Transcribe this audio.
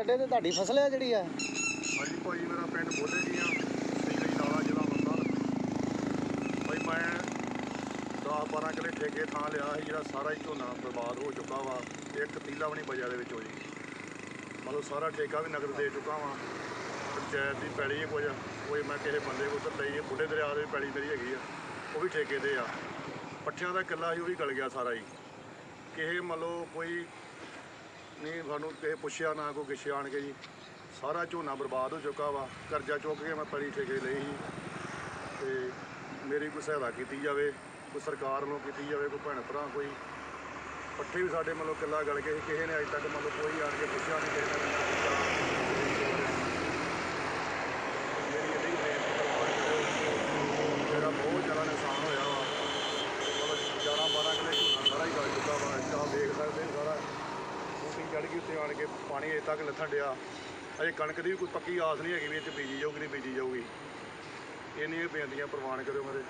ਅੱਡੇ ਤੇ ਤੁਹਾਡੀ ਫਸਲ ਹੈ ਜਿਹੜੀ ਆ? ਹਾਂਜੀ ਭਾਈ, ਮੇਰਾ ਪਿੰਡ ਬੋਲੇ ਦੀਆਂ ਸੀਰੀ ਨਾਲਾ ਜ਼ਿਲ੍ਹਾ ਅੰਮ੍ਰਿਤਸਰ। ਭਾਈ, ਮੈਂ 10 12 ਕਿਲੇ ਠੇਕੇ ਥਾਂ ਲਿਆ ਸੀ, ਜਿਹੜਾ ਸਾਰਾ ਹੀ ਝੋਨਾ ਬਰਬਾਦ ਹੋ ਚੁੱਕਾ ਵਾ। ਇੱਕ ਤੀਲਾ ਵੀ ਨਹੀਂ ਬਚਿਆ ਦੇ ਵਿੱਚ ਹੋਈ ਮਤਲਬ ਸਾਰਾ ਠੇਕਾ ਵੀ ਨਗਦ ਦੇ ਚੁੱਕਾ ਵਾ। ਪੰਚਾਇਤ ਦੀ ਪੈਲੀ ਹੈ ਕੁਝ, ਕੋਈ ਮੈਂ ਕਿਸੇ ਬੰਦੇ ਕੋਲ ਉੱਧਰ ਲਈ ਹੈ ਬੁੱਢੇ ਦਰਿਆ ਦੇ ਪੈਲੀ ਮੇਰੀ ਹੈਗੀ ਆ, ਉਹ ਵੀ ਠੇਕੇ ਤੇ ਆ। ਪੱਠਿਆਂ ਦਾ ਕਿੱਲਾ ਸੀ, ਉਹ ਵੀ ਗਲ ਗਿਆ ਸਾਰਾ ਹੀ। ਕਿਸੇ ਮੰਨ ਲਓ ਕੋਈ ਨਹੀਂ ਸਾਨੂੰ ਕਿਸੇ ਪੁੱਛਿਆ ਨਾ ਕੋਈ ਗਿੱਛਿਆ ਆਣ ਕੇ ਜੀ ਸਾਰਾ ਝੋਨਾ ਬਰਬਾਦ ਹੋ ਚੁੱਕਾ ਵਾ ਕਰਜ਼ਾ ਚੁੱਕ ਕੇ ਮੈਂ ਪਰੀ ਠੇਕੇ ਲਈ ਸੀ ਤੇ ਮੇਰੀ ਕੋਈ ਸਹਾਇਤਾ ਕੀਤੀ ਜਾਵੇ ਕੋਈ ਸਰਕਾਰ ਵੱਲੋਂ ਕੀਤੀ ਜਾਵੇ ਕੋਈ ਭੈਣ ਭਰਾ ਕੋਈ ਪੱਠੇ ਵੀ ਸਾਡੇ ਮਤਲਬ ਕਿੱਲਾ ਗਲ ਗਏ ਸੀ, ਕਿਸੇ ਨੇ ਅਜੇ ਤੱਕ ਮਤਲਬ ਕੋਈ ਆਣ ਕੇ ਪੁੱਛਿਆ ਨਹੀਂ ਕਿਸੇ ਨੇ ਨਹੀਂ ਕੀਤਾ ਮੇਰੀ ਇਹਦੀ ਬੇਨਤੀ ਕਰਵਾ ਕਰਿਓ ਮੇਰਾ ਬਹੁਤ ਜ਼ਿਆਦਾ ਨੁਕਸਾਨ ਹੋਇਆ ਵਾ ਮਤਲਬ 11 12 ਕਿਲੇ ਝੋਨਾ ਸਾਰਾ ਹੀ ਗਲ ਚੁੱਕਾ ਵਾ ਆਹ ਦੇਖ ਸਕਦੇ ਹੋ ਸਾਰਾ ਬੂਟੀ ਚੜ ਗਈ ਉੱਤੇ ਆਣ ਕੇ ਪਾਣੀ ਅਜੇ ਤੱਕ ਲੱਥਣ ਡਿਆ। ਅਜੇ ਕਣਕ ਦੀ ਵੀ ਕੋਈ ਪੱਕੀ ਆਸ ਨਹੀਂ ਹੈਗੀ ਵੀ ਇੱਥੇ ਬੀਜੀ ਜਾਊਗੀ, ਨਹੀਂ ਬੀਜੀ ਜਾਊਗੀ। ਇਹ ਨਹੀਂ ਬੇਨਤੀਆਂ ਪ੍ਰਵਾਨ ਕਰਿਓ ਮੇਰੇ।